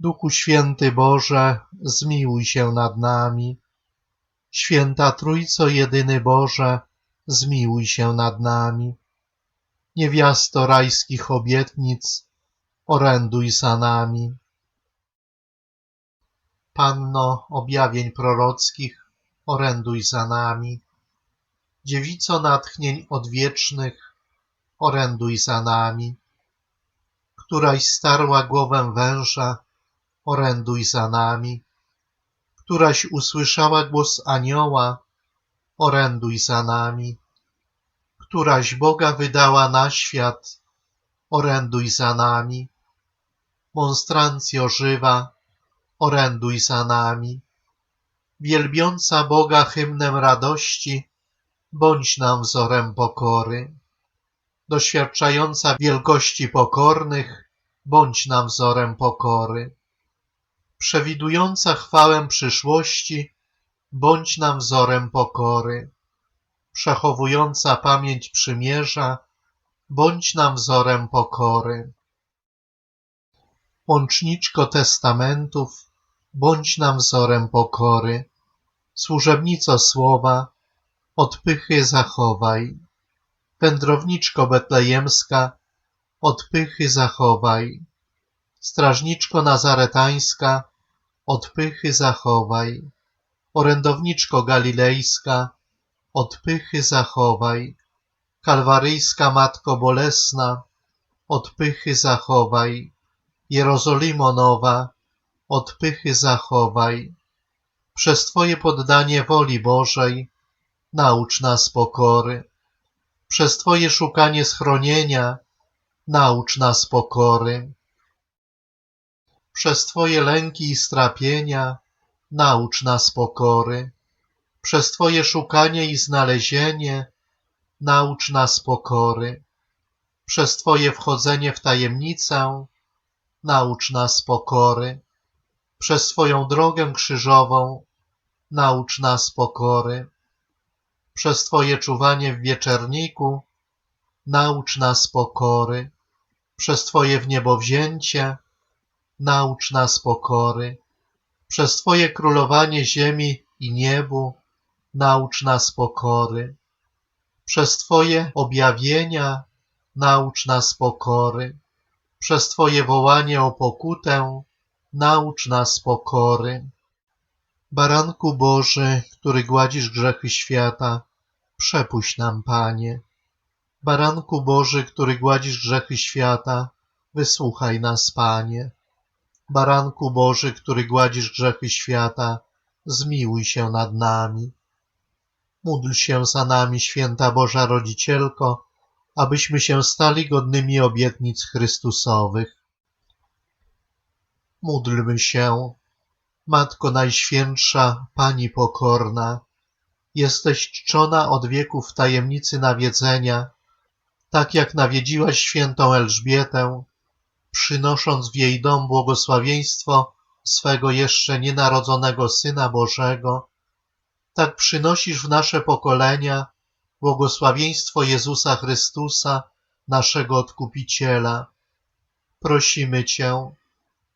Duchu Święty Boże, zmiłuj się nad nami. Święta Trójco Jedyny Boże, zmiłuj się nad nami. Niewiasto rajskich obietnic, oręduj za nami. Panno objawień prorockich, oręduj za nami. Dziewico natchnień odwiecznych, oręduj za nami. Któraś starła głowę węża, oręduj za nami. Któraś usłyszała głos anioła, oręduj za nami. Któraś Boga wydała na świat, oręduj za nami. Monstrancjo żywa, oręduj za nami. Wielbiąca Boga hymnem radości, bądź nam wzorem pokory. Doświadczająca wielkości pokornych, bądź nam wzorem pokory. Przewidująca chwałę przyszłości, bądź nam wzorem pokory. Przechowująca pamięć przymierza, bądź nam wzorem pokory. Łączniczko testamentów, bądź nam wzorem pokory. Służebnico słowa, odpychy zachowaj. Wędrowniczko betlejemska, odpychy zachowaj. Strażniczko nazaretańska, odpychy zachowaj. Orędowniczko galilejska, odpychy zachowaj. Kalwaryjska Matko Bolesna, odpychy zachowaj. Jerozolimo Nowa, odpychy zachowaj. Przez Twoje poddanie woli Bożej naucz nas pokory. Przez Twoje szukanie schronienia naucz nas pokory. Przez Twoje lęki i strapienia naucz nas pokory. Przez Twoje szukanie i znalezienie naucz nas pokory. Przez Twoje wchodzenie w tajemnicę naucz nas pokory. Przez Twoją drogę krzyżową naucz nas pokory. Przez Twoje czuwanie w wieczerniku naucz nas pokory. Przez Twoje wniebowzięcie naucz nas pokory. Przez Twoje królowanie ziemi i niebu naucz nas pokory. Przez Twoje objawienia naucz nas pokory. Przez Twoje wołanie o pokutę naucz nas pokory. Baranku Boży, który gładzisz grzechy świata, przepuść nam, Panie. Baranku Boży, który gładzisz grzechy świata, wysłuchaj nas, Panie. Baranku Boży, który gładzisz grzechy świata, zmiłuj się nad nami. Módl się za nami, święta Boża Rodzicielko, abyśmy się stali godnymi obietnic Chrystusowych. Módlmy się. Matko Najświętsza, Pani pokorna, jesteś czczona od wieków tajemnicy nawiedzenia, tak jak nawiedziłaś świętą Elżbietę, przynosząc w jej dom błogosławieństwo swego jeszcze nienarodzonego Syna Bożego, tak przynosisz w nasze pokolenia błogosławieństwo Jezusa Chrystusa, naszego Odkupiciela. Prosimy Cię,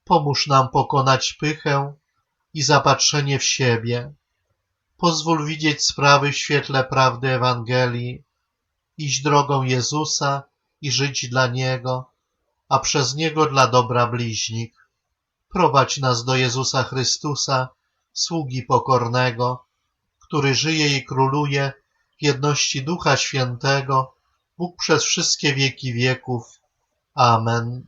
pomóż nam pokonać pychę i zapatrzenie w siebie. Pozwól widzieć sprawy w świetle prawdy Ewangelii, iść drogą Jezusa i żyć dla Niego, a przez Niego dla dobra bliźnich. Prowadź nas do Jezusa Chrystusa, sługi pokornego, który żyje i króluje w jedności Ducha Świętego, Bóg przez wszystkie wieki wieków. Amen.